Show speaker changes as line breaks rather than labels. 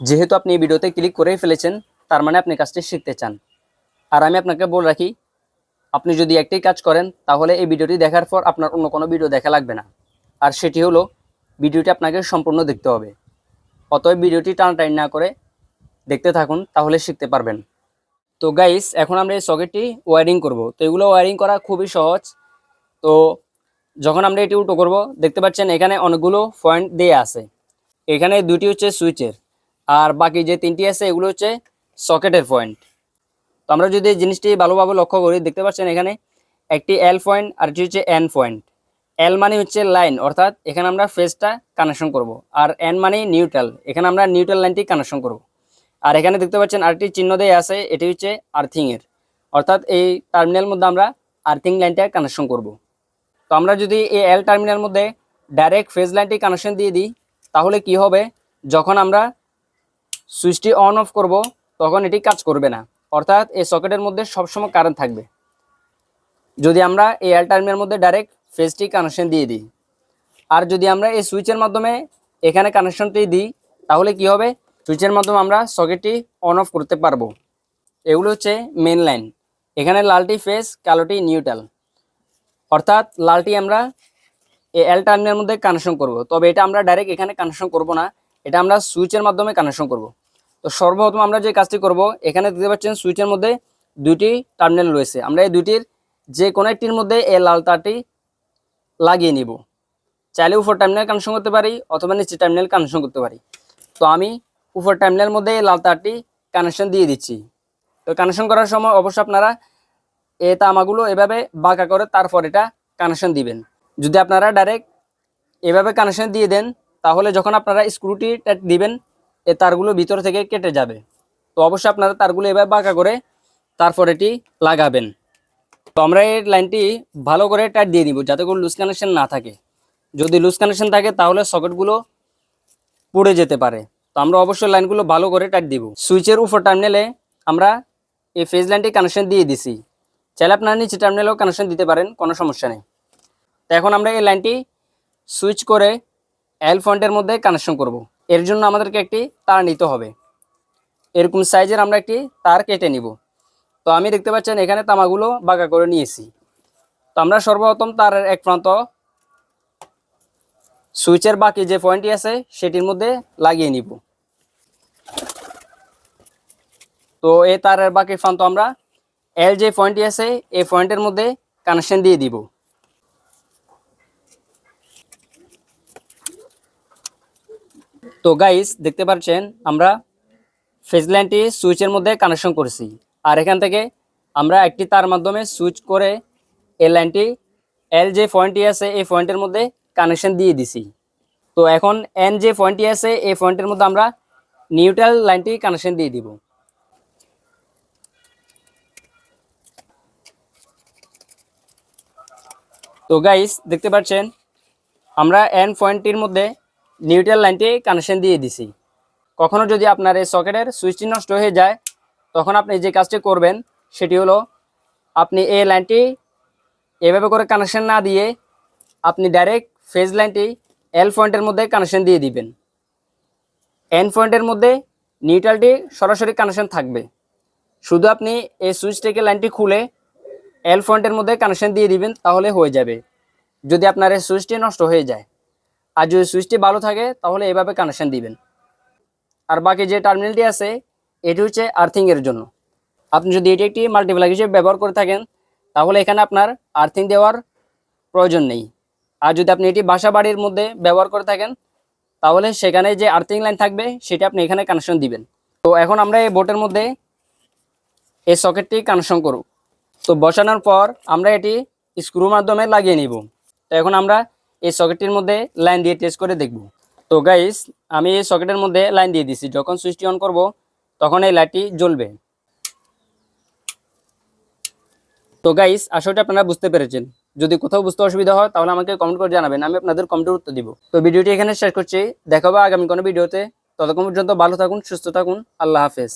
যেহেতু আপনি এই ভিডিওতে ক্লিক করেই ফেলেছেন, তার মানে আপনি কাজটি শিখতে চান। আর আমি আপনাকে বলে রাখি, আপনি যদি একটি কাজ করেন, তাহলে এই ভিডিওটি দেখার পর আপনার অন্য কোনো ভিডিও দেখা লাগবে না। আর সেটি হলো, ভিডিওটি আপনাকে সম্পূর্ণ দেখতে হবে। অতএব ভিডিওটি টানাটানি না করে দেখতে থাকুন, তাহলে শিখতে পারবেন। তো গাইস এখন আমরা এই সকেটটি ওয়ারিং করব। তো এগুলো ওয়ারিং করা খুবই সহজ। তো যখন আমরা এটি উল্টো করব, দেখতে পাচ্ছেন এখানে অনেকগুলো পয়েন্ট দিয়ে আছে। এখানে দুটি হচ্ছে সুইচের আর বাকি যে তিনটি আছে, এগুলো হচ্ছে সকেটের পয়েন্ট। তো আমরা যদি জিনিসটি ভালোভাবে লক্ষ্য করি, দেখতে পাচ্ছেন এখানে একটি এল পয়েন্ট আর একটি হচ্ছে এন পয়েন্ট। এল মানে হচ্ছে লাইন, অর্থাৎ এখানে আমরা ফেজটা কানেকশন করব, আর এন মানে নিউট্রাল, এখানে আমরা নিউট্রাল লাইনটি কানেকশন করব। আর এখানে দেখতে পাচ্ছেন আরেকটি চিহ্ন দিয়ে আছে, এটি হচ্ছে আর্থিংয়ের অর্থাৎ এই টার্মিনাল মধ্যে আমরা আর্থিং লাইনটা কানেকশন করব। তো আমরা যদি এই এল টার্মিনাল মধ্যে ডাইরেক্ট ফেজ লাইনটি কানেকশন দিয়ে দিই, তাহলে কি হবে? যখন আমরা সুইচটি অন অফ করব, তখন এটি কাজ করবে না। অর্থাৎ এই সকেটের মধ্যে সবসময় কারেন্ট থাকবে। যদি আমরা এই এল টার্মিনাল মধ্যে ডাইরেক্ট ফেজটি কানেকশন দিয়ে দিই, আর যদি আমরা এই সুইচের মাধ্যমে এখানে কানেকশনটি দিই, তাহলে কি হবে? সুইচের মাধ্যমে আমরা সকেটটি অন অফ করতে পারব। এগুলো হচ্ছে মেন লাইন এখানে লালটি ফেজ কালোটি নিউট্রাল অর্থাৎ লালটি আমরা এই এল টার্মিনাল মধ্যে কানেকশন করব। তবে এটা আমরা ডাইরেক্ট এখানে কানেকশন করব না। এটা আমরা সুইচের মাধ্যমে কানেকশন করব। তো সর্বপ্রথম আমরা যে কাজটি করব, এখানে দেখতে পাচ্ছেন সুইচের মধ্যে দুইটি টার্মিনাল রয়েছে। আমরা এই দুইটির যে কোনো একটির মধ্যে এই লাল তারটি লাগিয়ে নিব। চাইলে উপর টার্মিনাল কানেকশন করতে পারি অথবা নিচে টার্মিনাল কানেকশন করতে পারি। তো আমি উপর টার্মিনালের মধ্যে এই লাল তারটি কানেকশন দিয়ে দিচ্ছি। তো কানেকশন করার সময় অবশ্যই আপনারা এ তামাগুলো এভাবে বাঁকা করে তারপর এটা কানেকশন দিবেন। যদি আপনারা ডাইরেক্ট এভাবে কানেকশন দিয়ে দেন, তাহলে যখন আপনারা স্ক্রুটি দিবেন এই তারগুলো ভিতর থেকে কেটে যাবে। তো অবশ্যই আপনারা তারগুলো এবার বাঁকা করে তারপর এটি লাগাবেন। তো আমরা এই লাইনটি ভালো করে টাইট দিয়ে দিব যাতে কোনো লুজ কানেকশন না থাকে। যদি লুজ কানেকশন থাকে তাহলে সকেটগুলো পুড়ে যেতে পারে। তো আমরা অবশ্যই লাইনগুলো ভালো করে টাইট দিব। সুইচের উপর টার্মিনালে আমরা এই ফেজ লাইনটি কানেকশন দিয়ে দিছি। চাইলে আপনারা নিচে টার্মিনালেও কানেকশন দিতে পারেন, কোনো সমস্যা নেই। তো এখন আমরা এই লাইনটি সুইচ করে এল ফন্টের মধ্যে কানেকশন করব। এর জন্য আমাদেরকে একটি তার নিতে হবে। এরকম সাইজের আমরা একটি তার কেটে নিব। তো আমি দেখতে পাচ্ছেন এখানে তামাগুলো বাঁকা করে নিয়েছি। তো আমরা সর্বপ্রথম তারের এক প্রান্ত সুইচের বাকি যে পয়েন্টটি আছে, সেটির মধ্যে লাগিয়ে নিব। তো এই তারের বাকি প্রান্ত আমরা এল যে পয়েন্টটি আছে, এই পয়েন্টের মধ্যে কানেকশন দিয়ে দিব। তো গাইস দেখতে পাচ্ছেন, আমরা ফেজ লাইনটি সুইচের মধ্যে কানেকশন করেছি। আর এখান থেকে আমরা একটি তার মাধ্যমে সুইচ করে এই লাইনটি এল যে পয়েন্টটি আছে, এই পয়েন্টের মধ্যে কানেকশন দিয়ে দিছি। তো এখন এন যে পয়েন্টটি আছে, এই পয়েন্টের মধ্যে আমরা নিউট্রাল লাইনটি কানেকশন দিয়ে দিব। তো গাইস দেখতে পাচ্ছেন, আমরা এন পয়েন্টটির মধ্যে নিউট্রাল লাইনটি কানেকশন দিয়ে দিছি। কখনো যদি আপনার এই সকেটের সুইচটি নষ্ট হয়ে যায়, তখন আপনি যে কাজটি করবেন, সেটি হলো আপনি এই লাইনটি এভাবে করে কানেকশন না দিয়ে আপনি ডাইরেক্ট ফেজ লাইনটি এল পয়েন্টের মধ্যে কানেকশন দিয়ে দিবেন। এন পয়েন্টের মধ্যে নিউট্রালটি সরাসরি কানেকশন থাকবে। শুধু আপনি এই সুইচ থেকে লাইনটি খুলে এল পয়েন্টের মধ্যে কানেকশন দিয়ে দিবেন, তাহলে হয়ে যাবে। যদি আপনার এই সুইচটি নষ্ট হয়ে যায়। আর যদি সুইচটি ভালো থাকে, তাহলে এভাবে কানেকশন দিবেন। আর বাকি যে টার্মিনালটি আছে, এটি হচ্ছে আর্থিংয়ের জন্য। আপনি যদি এটি একটি মাল্টিপ্লাগ হিসেবে ব্যবহার করে থাকেন, তাহলে এখানে আপনার আর্থিং দেওয়ার প্রয়োজন নেই। আর যদি আপনি এটি বাসা বাড়ির মধ্যে ব্যবহার করে থাকেন, তাহলে সেখানে যে আর্থিং লাইন থাকবে, সেটা আপনি এখানে কানেকশন দিবেন। তো এখন আমরা এই বোটের মধ্যে এই সকেটটি কানেকশন করব। তো বসানোর পর আমরা এটি স্ক্রু মাধ্যমে লাগিয়ে নিব। তো এখন আমরা এই সকেটটির মধ্যে লাইন দিয়ে টেস্ট করে দেখব। তো গাইস আমি এই সকেটের মধ্যে লাইন দিয়ে দিছি। যখন সুইচটি অন করব, তখন এই লাইটটি জ্বলবে। তো গাইস আসলে আপনারা বুঝতে পেরেছেন। যদি কোথাও বুঝতে অসুবিধা হয়, তাহলে আমাকে কমেন্ট করে জানাবেন। আমি আপনাদের কমেন্টের উত্তর দিব। তো ভিডিওটি এখানে শেষ করছি। দেখাবো আগামী কোনো ভিডিওতে। ততক্ষণ পর্যন্ত ভালো থাকুন, সুস্থ থাকুন। আল্লাহ হাফেজ।